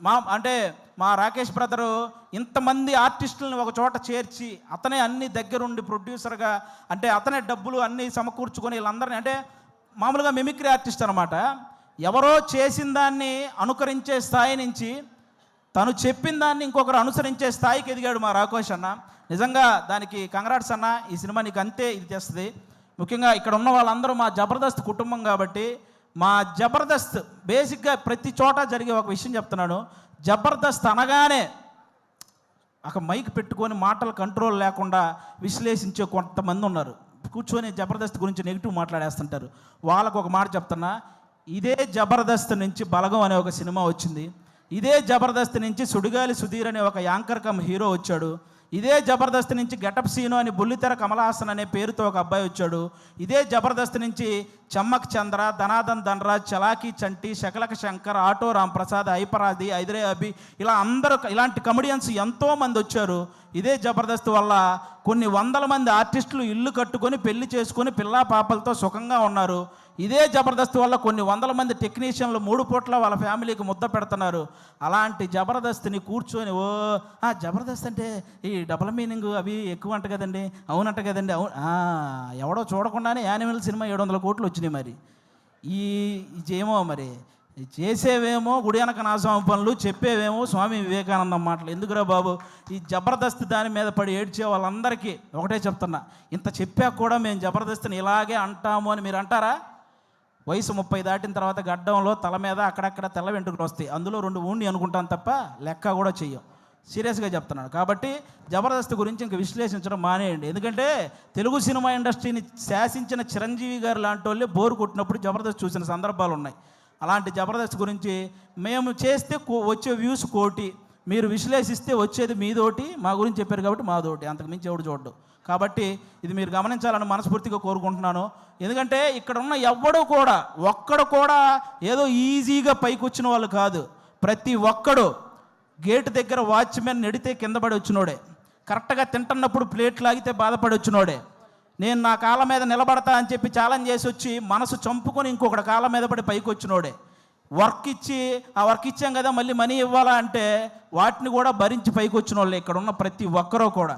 మా అంటే మా రాకేష్ బ్రదరు ఇంతమంది ఆర్టిస్టులను ఒక చోట చేర్చి అతనే అన్ని దగ్గరుండి ప్రొడ్యూసర్గా అంటే అతనే డబ్బులు అన్నీ సమకూర్చుకొని వీళ్ళందరినీ అంటే మామూలుగా మిమిక్రీ ఆర్టిస్ట్ అనమాట ఎవరో చేసిన దాన్ని అనుకరించే స్థాయి నుంచి తను చెప్పిన దాన్ని ఇంకొకరు అనుసరించే స్థాయికి ఎదిగాడు మా రాకేష్ అన్న. నిజంగా దానికి కంగ్రాట్స్ అన్న ఈ సినిమా నీకు అంతే ఇది చేస్తుంది ముఖ్యంగా ఇక్కడ ఉన్న వాళ్ళందరూ మా జబర్దస్త్ కుటుంబం కాబట్టి మా జబర్దస్త్ బేసిక్గా ప్రతి చోట జరిగే ఒక విషయం చెప్తున్నాను జబర్దస్త్ అనగానే ఒక మైక్ పెట్టుకొని మాటలు కంట్రోల్ లేకుండా విశ్లేషించే కొంతమంది ఉన్నారు. కూర్చొని జబర్దస్త్ గురించి నెగిటివ్ మాట్లాడేస్తుంటారు. వాళ్ళకు ఒక మాట చెప్తున్నా. ఇదే జబర్దస్త్ నుంచి బలగం అనే ఒక సినిమా వచ్చింది. ఇదే జబర్దస్త్ నుంచి సుడిగాలి సుధీర్ అనే ఒక యాంకర్ కమ్ హీరో వచ్చాడు. ఇదే జబర్దస్త్ నుంచి గెటప్ సీను అని బుల్లితెర కమలాసన్ అనే పేరుతో ఒక అబ్బాయి వచ్చాడు. ఇదే జబర్దస్త్ నుంచి చమ్మక్ చంద్ర ధనాదన్ ధనరాజ్ చలాకీ చంటి శకలక శంకర్ ఆటో రాంప్రసాద్ ఐపరాది ఐదరే అభి ఇలా అందరూ ఇలాంటి కమెడియన్స్ ఎంతో మంది వచ్చారు. ఇదే జబర్దస్త్ వల్ల కొన్ని వందల మంది ఆర్టిస్టులు ఇల్లు కట్టుకొని పెళ్ళి చేసుకొని పిల్లా పాపలతో సుఖంగా ఉన్నారు. ఇదే జబర్దస్త్ వల్ల కొన్ని వందల మంది టెక్నీషియన్లు మూడు పూట్ల వాళ్ళ ఫ్యామిలీకి ముద్ద పెడుతున్నారు. అలాంటి జబర్దస్త్ని కూర్చొని ఓ ఆ జబర్దస్త్ అంటే ఈ డబల్ మీనింగ్ అవి ఎక్కువ అంట కదండి అవునంట కదండి అవును. ఎవడో చూడకుండానే యానిమల్ సినిమా ఏడు వందల కోట్లు వచ్చినాయి మరి. ఈ ఇదేమో మరి చేసేవేమో గుడి వెనక నాశనం పనులు చెప్పేవేమో స్వామి వివేకానందం మాటలు. ఎందుకురా బాబు? ఈ జబర్దస్త్ దాని మీద పడి ఏడ్చే వాళ్ళందరికీ ఒకటే చెప్తున్నా. ఇంత చెప్పాక కూడా మేము జబర్దస్త్ని ఇలాగే అంటాము అని మీరు అంటారా? వయసు ముప్పై దాటిన తర్వాత గడ్డంలో తల మీద అక్కడక్కడ తెల్ల వెంట్రుకలు వస్తాయి. అందులో రెండు ఊండి అనుకుంటాం తప్ప లెక్క కూడా చెయ్యం. సీరియస్గా చెప్తున్నాను. కాబట్టి జబర్దస్త్ గురించి ఇంక విశ్లేషించడం మానేయండి. ఎందుకంటే తెలుగు సినిమా ఇండస్ట్రీని శాసించిన చిరంజీవి గారు లాంటి వాళ్ళే బోరు కొట్టినప్పుడు జబర్దస్త్ చూసిన సందర్భాలు ఉన్నాయి అలాంటి జబర్దస్త్ గురించి మేము చేస్తే కో- వచ్చే వ్యూస్ కోటి. మీరు విశ్లేషిస్తే వచ్చేది మీదోటి మా గురించి చెప్పారు కాబట్టి మాదోటి. అంతకు మించి ఎవడు చూడ్డు. కాబట్టి ఇది మీరు గమనించాలని మనస్ఫూర్తిగా కోరుకుంటున్నాను. ఎందుకంటే ఇక్కడ ఉన్న ఎవ్వడు కూడా ఒక్కడు కూడా ఏదో ఈజీగా పైకి వచ్చిన వాళ్ళు కాదు. ప్రతి ఒక్కడు గేటు దగ్గర వాచ్మెన్ నెడితే కింద పడి వచ్చినోడే. కరెక్ట్గా తింటున్నప్పుడు ప్లేట్ లాగితే బాధపడి వచ్చినోడే. నేను నా కాళ్ళ మీద నిలబడతా అని చెప్పి ఛాలెంజ్ చేసి వచ్చి మనసు చంపుకొని ఇంకొకటి కాళ్ళ మీద పడి పైకి వచ్చినోడే. వర్క్ ఇచ్చి ఆ వర్క్ ఇచ్చాం కదా మళ్ళీ మనీ ఇవ్వాలా అంటే వాటిని కూడా భరించి పైకి వచ్చిన వాళ్ళే ఇక్కడ ఉన్న ప్రతి ఒక్కరూ కూడా.